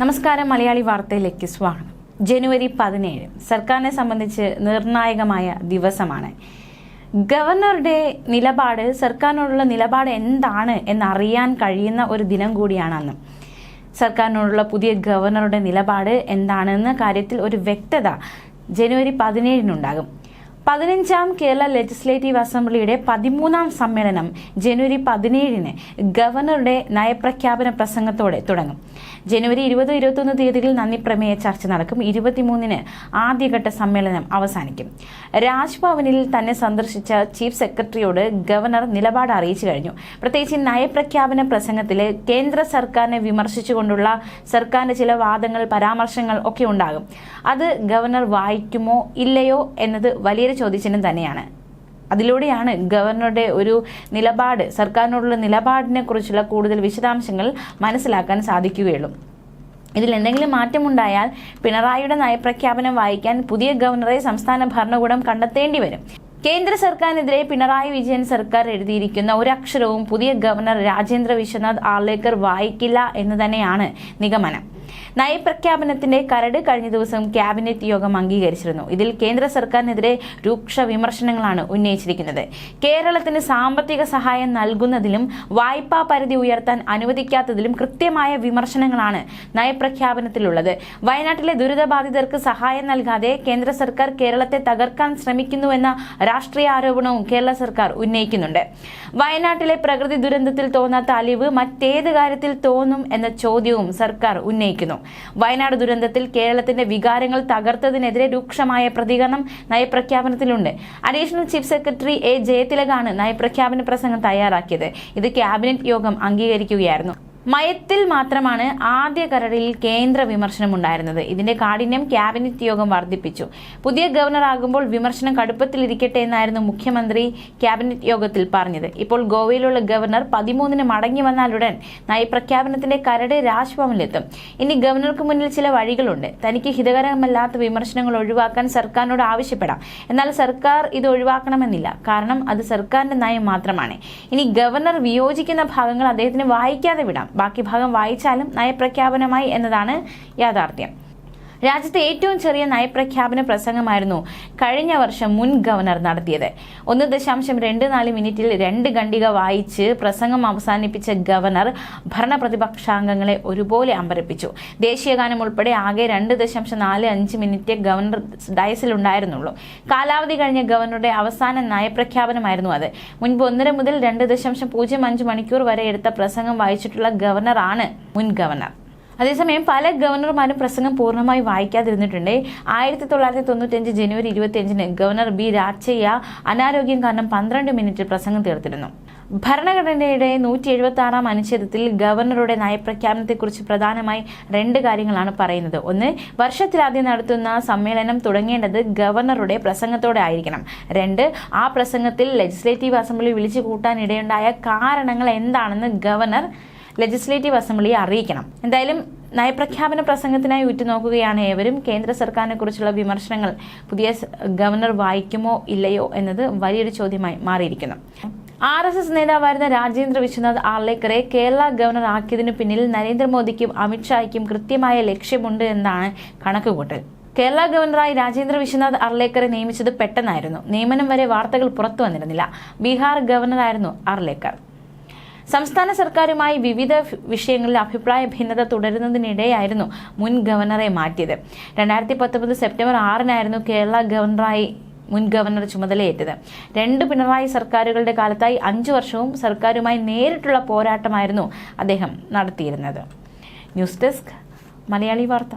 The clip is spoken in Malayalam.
നമസ്കാരം മലയാളി വാർത്തയിലേക്ക് സ്വാഗതം. ജനുവരി പതിനേഴ് സർക്കാരിനെ സംബന്ധിച്ച് നിർണായകമായ ദിവസമാണ്. ഗവർണറുടെ നിലപാട് സർക്കാരിനോടുള്ള നിലപാട് എന്താണ് എന്നറിയാൻ കഴിയുന്ന ഒരു ദിനം കൂടിയാണ് അന്ന്. സർക്കാരിനോടുള്ള പുതിയ ഗവർണറുടെ നിലപാട് എന്താണെന്ന കാര്യത്തിൽ ഒരു വ്യക്തത ജനുവരി പതിനേഴിനുണ്ടാകും. പതിനഞ്ചാം കേരള ലെജിസ്ലേറ്റീവ് അസംബ്ലിയുടെ പതിമൂന്നാം സമ്മേളനം ജനുവരി പതിനേഴിന് ഗവർണറുടെ നയപ്രഖ്യാപന പ്രസംഗത്തോടെ തുടങ്ങും. ജനുവരി ഇരുപത് ഇരുപത്തൊന്ന് തീയതികളിൽ നന്ദി പ്രമേയ ചർച്ച നടക്കും. ഇരുപത്തിമൂന്നിന് ആദ്യഘട്ട സമ്മേളനം അവസാനിക്കും. രാജ്ഭവനിൽ തന്നെ സന്ദർശിച്ച ചീഫ് സെക്രട്ടറിയോട് ഗവർണർ നിലപാട് അറിയിച്ചു കഴിഞ്ഞു. പ്രത്യേകിച്ച് നയപ്രഖ്യാപന പ്രസംഗത്തിൽ കേന്ദ്ര സർക്കാരിനെ വിമർശിച്ചുകൊണ്ടുള്ള സർക്കാരിന്റെ ചില വാദങ്ങൾ പരാമർശങ്ങൾ ഒക്കെ ഉണ്ടാകും. അത് ഗവർണർ വായിക്കുമോ ഇല്ലയോ എന്നത് വലിയൊരു ചോദ്യചിഹ്നം തന്നെയാണ്. അതിലൂടെയാണ് ഗവർണറുടെ ഒരു നിലപാട് സർക്കാരിനോടുള്ള നിലപാടിനെ കുറിച്ചുള്ള കൂടുതൽ വിശദാംശങ്ങൾ മനസ്സിലാക്കാൻ സാധിക്കുകയുള്ളൂ. ഇതിൽ എന്തെങ്കിലും മാറ്റമുണ്ടായാൽ പിണറായിയുടെ നയപ്രഖ്യാപനം വായിക്കാൻ പുതിയ ഗവർണറെ സംസ്ഥാന ഭരണകൂടം കണ്ടെത്തേണ്ടി വരും. കേന്ദ്ര സർക്കാരിനെതിരെ പിണറായി വിജയൻ സർക്കാർ എഴുതിയിരിക്കുന്ന ഒരക്ഷരവും പുതിയ ഗവർണർ രാജേന്ദ്ര വിശ്വനാഥ് ആർലേക്കർ വായിക്കില്ല എന്ന് തന്നെയാണ് നിഗമനം. നയപ്രഖ്യാപനത്തിന്റെ കരട് കഴിഞ്ഞ ദിവസം ക്യാബിനറ്റ് യോഗം അംഗീകരിച്ചിരുന്നു. ഇതിൽ കേന്ദ്ര സർക്കാരിനെതിരെ രൂക്ഷ വിമർശനങ്ങളാണ് ഉന്നയിച്ചിരിക്കുന്നത്. കേരളത്തിന് സാമ്പത്തിക സഹായം നൽകുന്നതിലും വായ്പാ പരിധി ഉയർത്താൻ അനുവദിക്കാത്തതിലും കൃത്യമായ വിമർശനങ്ങളാണ് നയപ്രഖ്യാപനത്തിലുള്ളത്. വയനാട്ടിലെ ദുരിതബാധിതർക്ക് സഹായം നൽകാതെ കേന്ദ്ര സർക്കാർ കേരളത്തെ തകർക്കാൻ ശ്രമിക്കുന്നുവെന്ന രാഷ്ട്രീയ ആരോപണവും കേരള സർക്കാർ ഉന്നയിക്കുന്നുണ്ട്. വയനാട്ടിലെ പ്രകൃതി ദുരന്തത്തിൽ തോന്നാത്ത അലിവ് മറ്റേത് കാര്യത്തിൽ തോന്നും എന്ന ചോദ്യവും സർക്കാർ ഉന്നയിക്കുന്നു വയനാട് ദുരന്തത്തിൽ കേരളത്തിന്റെ വികാരങ്ങൾ തകർത്തതിനെതിരെ രൂക്ഷമായ പ്രതികരണം നയപ്രഖ്യാപനത്തിലുണ്ട്. അഡീഷണൽ ചീഫ് സെക്രട്ടറി എ ജയതിലകാണ് നയപ്രഖ്യാപന പ്രസംഗം തയ്യാറാക്കിയത്. ഇത് ക്യാബിനറ്റ് യോഗം അംഗീകരിക്കുകയായിരുന്നു. മയത്തിൽ മാത്രമാണ് ആദ്യ കരടിൽ കേന്ദ്ര വിമർശനം ഉണ്ടായിരുന്നത്. ഇതിന്റെ കാഠിന്യം ക്യാബിനറ്റ് യോഗം വർദ്ധിപ്പിച്ചു. പുതിയ ഗവർണർ ആകുമ്പോൾ വിമർശനം കടുപ്പത്തിലിരിക്കട്ടെ എന്നായിരുന്നു മുഖ്യമന്ത്രി ക്യാബിനറ്റ് യോഗത്തിൽ പറഞ്ഞത്. ഇപ്പോൾ ഗോവയിലുള്ള ഗവർണർ പതിമൂന്നിന് മടങ്ങി വന്നാലുടൻ നയപ്രഖ്യാപനത്തിന്റെ കരട് രാജ്ഭവനിലെത്തും. ഇനി ഗവർണർക്ക് മുന്നിൽ ചില വഴികളുണ്ട്. തനിക്ക് ഹിതകരമല്ലാത്ത വിമർശനങ്ങൾ ഒഴിവാക്കാൻ സർക്കാരിനോട് ആവശ്യപ്പെടാം. എന്നാൽ സർക്കാർ ഇത് ഒഴിവാക്കണമെന്നില്ല. കാരണം അത് സർക്കാരിന്റെ നയം മാത്രമാണ്. ഇനി ഗവർണർ വിയോജിക്കുന്ന ഭാഗങ്ങൾ അദ്ദേഹത്തിന് വായിക്കാതെ വിടാം. ബാക്കി ഭാഗം വായിച്ചാലും നയപ്രഖ്യാപനമായി എന്നതാണ് യാഥാർത്ഥ്യം. രാജ്യത്തെ ഏറ്റവും ചെറിയ നയപ്രഖ്യാപന പ്രസംഗമായിരുന്നു കഴിഞ്ഞ വർഷം മുൻ ഗവർണർ നടത്തിയത്. ഒന്ന് ദശാംശം രണ്ട് നാല് മിനിറ്റിൽ രണ്ട് ഖണ്ഡിക വായിച്ച് പ്രസംഗം അവസാനിപ്പിച്ച ഗവർണർ ഭരണ പ്രതിപക്ഷാംഗങ്ങളെ ഒരുപോലെ അമ്പരപ്പിച്ചു. ദേശീയഗാനം ഉൾപ്പെടെ ആകെ രണ്ട് ദശാംശം നാല് അഞ്ച് മിനിറ്റ് ഗവർണർ ഡയസിലുണ്ടായിരുന്നുള്ളൂ കാലാവധി കഴിഞ്ഞ ഗവർണറുടെ അവസാന നയപ്രഖ്യാപനമായിരുന്നു അത്. മുൻപ് ഒന്നര മുതൽ രണ്ട് ദശാംശം പൂജ്യം അഞ്ച് മണിക്കൂർ വരെ എടുത്ത പ്രസംഗം വായിച്ചിട്ടുള്ള ഗവർണറാണ് മുൻ ഗവർണർ. അതേസമയം പല ഗവർണർമാരും പ്രസംഗം പൂർണമായി വായിക്കാതിരുന്നിട്ടുണ്ട്. ആയിരത്തി തൊള്ളായിരത്തി തൊണ്ണൂറ്റഞ്ച് ജനുവരി ഇരുപത്തിയഞ്ചിന് ഗവർണർ ബി രാജയ്യ അനാരോഗ്യം കാരണം പന്ത്രണ്ട് മിനിറ്റ് പ്രസംഗം തീർത്തിരുന്നു. ഭരണഘടനയുടെ നൂറ്റി എഴുപത്തി ആറാം അനുച്ഛേദത്തിൽ ഗവർണറുടെ നയപ്രഖ്യാപനത്തെക്കുറിച്ച് പ്രധാനമായി രണ്ട് കാര്യങ്ങളാണ് പറയുന്നത്. ഒന്ന് വർഷത്തിലാദ്യം നടത്തുന്ന സമ്മേളനം തുടങ്ങേണ്ടത് ഗവർണറുടെ പ്രസംഗത്തോടെ ആയിരിക്കണം. രണ്ട് ആ പ്രസംഗത്തിൽ ലെജിസ്ലേറ്റീവ് അസംബ്ലി വിളിച്ചു കൂട്ടാൻ ഇടയുണ്ടായ കാരണങ്ങൾ എന്താണെന്ന് ഗവർണർ ലെജിസ്ലേറ്റീവ് അസംബ്ലിയെ അറിയിക്കണം. എന്തായാലും നയപ്രഖ്യാപന പ്രസംഗത്തിനായി ഉറ്റുനോക്കുകയാണ് ഏവരും. കേന്ദ്ര സർക്കാരിനെ കുറിച്ചുള്ള വിമർശനങ്ങൾ പുതിയ ഗവർണർ വായിക്കുമോ ഇല്ലയോ എന്നത് വലിയൊരു ചോദ്യമായി മാറിയിരിക്കുന്നു. ആർ എസ് എസ് നേതാവായിരുന്ന രാജേന്ദ്ര വിശ്വനാഥ് ആർലേക്കറെ കേരള ഗവർണർ ആക്കിയതിനു പിന്നിൽ നരേന്ദ്രമോദിക്കും അമിത്ഷായ്ക്കും കൃത്യമായ ലക്ഷ്യമുണ്ട് എന്നാണ് കണക്കുകൂട്ടൽ. കേരള ഗവർണറായി രാജേന്ദ്ര വിശ്വനാഥ് അർലേക്കറെ നിയമിച്ചത് പെട്ടെന്നായിരുന്നു. നിയമനം വരെ വാർത്തകൾ പുറത്തു വന്നിരുന്നില്ല. ബീഹാർ ഗവർണറായിരുന്നു അർലേക്കർ സംസ്ഥാന സർക്കാരുമായി വിവിധ വിഷയങ്ങളിൽ അഭിപ്രായ ഭിന്നത തുടരുന്നതിനിടെയായിരുന്നു മുൻ ഗവർണറെ മാറ്റിയത്. രണ്ടായിരത്തി പത്തൊമ്പത് സെപ്റ്റംബർ ആറിനായിരുന്നു കേരള ഗവർണറായി മുൻ ഗവർണർ ചുമതലയേറ്റത്. രണ്ട് പിണറായി സർക്കാരുകളുടെ കാലത്തായി അഞ്ചു വർഷവും സർക്കാരുമായി നേരിട്ടുള്ള പോരാട്ടമായിരുന്നു അദ്ദേഹം നടത്തിയിരുന്നത്. ന്യൂസ് ഡെസ്ക് മലയാളി വാർത്ത.